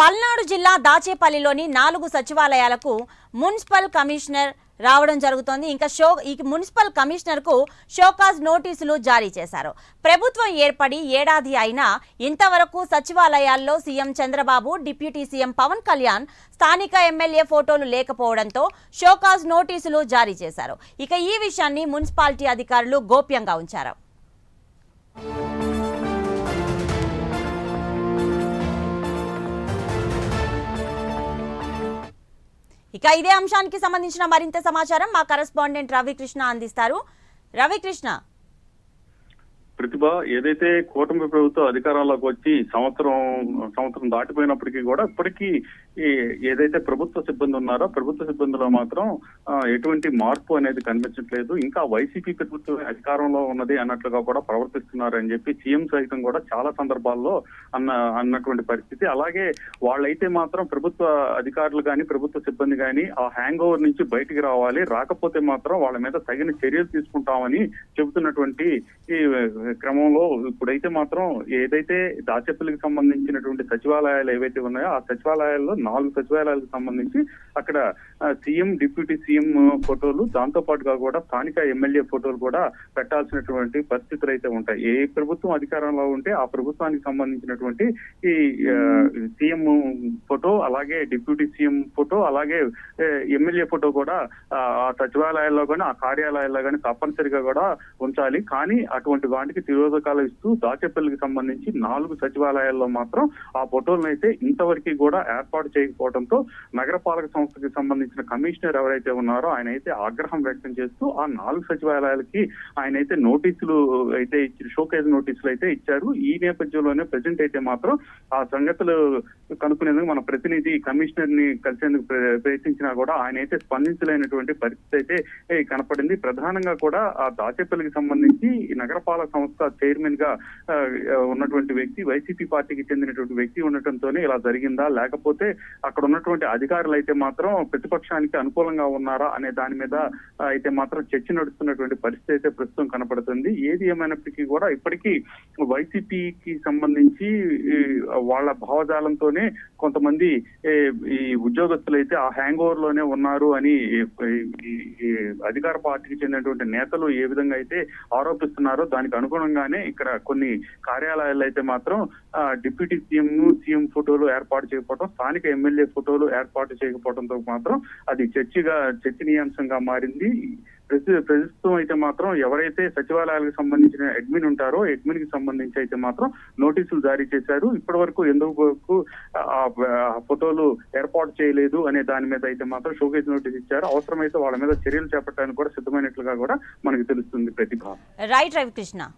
పల్నాడు జిల్లా దాచేపల్లిలోని నాలుగు సచివాలయాలకు municipal commissioner రావడం జరుగుతోంది. ఇంకా షో ఈ మున్సిపల్ కమిషనర్కు షోకాజ్ నోటీసులు జారీ చేశారు. ప్రభుత్వం ఏర్పడి ఏడాది అయినా ఇంతవరకు సచివాలయాల్లో CM Chandrababu deputy CM Pawan Kalyan స్థానిక ఎమ్మెల్యే ఫోటోలు లేకపోవడంతో షోకాజ్ నోటీసులు జారీ చేశారు. ఇక ఈ విషయాన్ని మున్సిపాలిటీ అధికారులు గోప్యంగా ఉంచారు. ఇక ఇదే అంశానికి సంబంధించిన మరింత సమాచారం మా కరెస్పాండెంట్ రవికృష్ణ అందిస్తారు. రవికృష్ణ ప్రతిభ ఏదైతే కూటమి ప్రభుత్వం అధికారంలోకి వచ్చి సంవత్సరం సంవత్సరం దాటిపోయినప్పటికీ కూడా ఇప్పటికీ ఏదైతే ప్రభుత్వ సిబ్బంది ఉన్నారో ప్రభుత్వ సిబ్బందిలో మాత్రం ఎటువంటి మార్పు అనేది కనిపించట్లేదు. ఇంకా వైసీపీ ప్రభుత్వం అధికారంలో ఉన్నది అన్నట్లుగా కూడా ప్రవర్తిస్తున్నారు అని చెప్పి సీఎం సహితం కూడా చాలా సందర్భాల్లో అన్న అన్నటువంటి పరిస్థితి. అలాగే వాళ్ళైతే మాత్రం ప్రభుత్వ అధికారులు కానీ ప్రభుత్వ సిబ్బంది కానీ ఆ హ్యాంగ్ ఓవర్ నుంచి బయటికి రావాలి. రాకపోతే మాత్రం వాళ్ళ మీద తగిన చర్యలు తీసుకుంటామని చెబుతున్నటువంటి ఈ క్రమంలో ఇప్పుడైతే మాత్రం ఏదైతే దాచేపల్లికి సంబంధించినటువంటి సచివాలయాలు ఏవైతే ఉన్నాయో ఆ సచివాలయాల్లో నాలుగు సచివాలయాలకు సంబంధించి అక్కడ సీఎం డిప్యూటీ సీఎం ఫోటోలు దాంతో పాటుగా కూడా స్థానిక ఎమ్మెల్యే ఫోటోలు కూడా పెట్టాల్సినటువంటి పరిస్థితులు అయితే ఉంటాయి. ఏ ప్రభుత్వం అధికారంలో ఉంటే ఆ ప్రభుత్వానికి సంబంధించినటువంటి ఈ సీఎం ఫోటో అలాగే డిప్యూటీ సీఎం ఫోటో అలాగే ఎమ్మెల్యే ఫోటో కూడా ఆ సచివాలయాల్లో కానీ ఆ కార్యాలయాల్లో కానీ తప్పనిసరిగా కూడా ఉంచాలి. కానీ అటువంటి వాటికి తిరోధకాలు ఇస్తూ దాచేపల్లికి సంబంధించి నాలుగు సచివాలయాల్లో మాత్రం ఆ ఫోటోలను అయితే ఇంతవరకు కూడా ఏర్పాటు చేయకపోవడంతో నగరపాలక సంస్థకి సంబంధించిన కమిషనర్ ఎవరైతే ఉన్నారో ఆయన అయితే ఆగ్రహం వ్యక్తం చేస్తూ ఆ నాలుగు సచివాలయాలకి ఆయన అయితే నోటీసులు అయితే ఇచ్చి షోకేజ్ నోటీసులు అయితే ఇచ్చారు. ఈ నేపథ్యంలోనే ప్రజెంట్ అయితే మాత్రం ఆ సంగతులు కనుక్కునేందుకు మన ప్రతినిధి కమిషనర్ని కలిసేందుకు ప్ర- ప్రయత్నించినా కూడా ఆయన అయితే స్పందించలేనటువంటి పరిస్థితి అయితే కనపడింది. ప్రధానంగా కూడా ఆ దాచేపల్లికి సంబంధించి ఈ నగరపాలక సంస్థ చైర్మన్గా ఉన్నటువంటి వ్యక్తి వైసీపీ పార్టీకి చెందినటువంటి వ్యక్తి ఉండటంతోనే ఇలా జరిగిందా? లేకపోతే అక్కడ ఉన్నటువంటి అధికారులు అయితే మాత్రం ప్రతిపక్షానికి అనుకూలంగా ఉన్నారా అనే దాని మీద అయితే మాత్రం చర్చ నడుస్తున్నటువంటి పరిస్థితి అయితే ప్రస్తుతం కనపడుతుంది. ఏది ఏమైనప్పటికీ కూడా ఇప్పటికీ వైసీపీకి సంబంధించి వాళ్ళ భావజాలంతోనే కొంతమంది ఈ ఉద్యోగస్తులు అయితే ఆ హ్యాంగ్ ఓవర్లోనే ఉన్నారు అని అధికార పార్టీకి చెందినటువంటి నేతలు ఏ విధంగా అయితే ఆరోపిస్తున్నారో దానికి అనుగుణంగానే ఇక్కడ కొన్ని కార్యాలయాలు అయితే మాత్రం డిప్యూటీ సీఎం సీఎం ఫోటోలు ఏర్పాటు చేయకపోవడం స్థానిక ఎమ్మెల్యే ఫోటోలు ఏర్పాటు చేయకపోవడంతో మాత్రం అది చర్చగా చర్చనీయాంశంగా మారింది. ప్రస్తు- ప్రస్తుతం అయితే మాత్రం ఎవరైతే సచివాలయాలకు సంబంధించిన అడ్మిన్ ఉంటారో అడ్మిన్కి సంబంధించి అయితే మాత్రం నోటీసులు జారీ చేశారు. ఇప్పటి వరకు ఎందుకు వరకు ఆ ఆ ఫోటోలు ఏర్పాటు చేయలేదు అనే దాని మీద అయితే మాత్రం షోకేజ్ నోటీస్ ఇచ్చారు. అవసరమైతే వాళ్ళ మీద చర్యలు చేపట్టడానికి కూడా సిద్ధమైనట్లుగా కూడా మనకు తెలుస్తుంది ప్రతిభ. రైట్ రవికృష్ణ.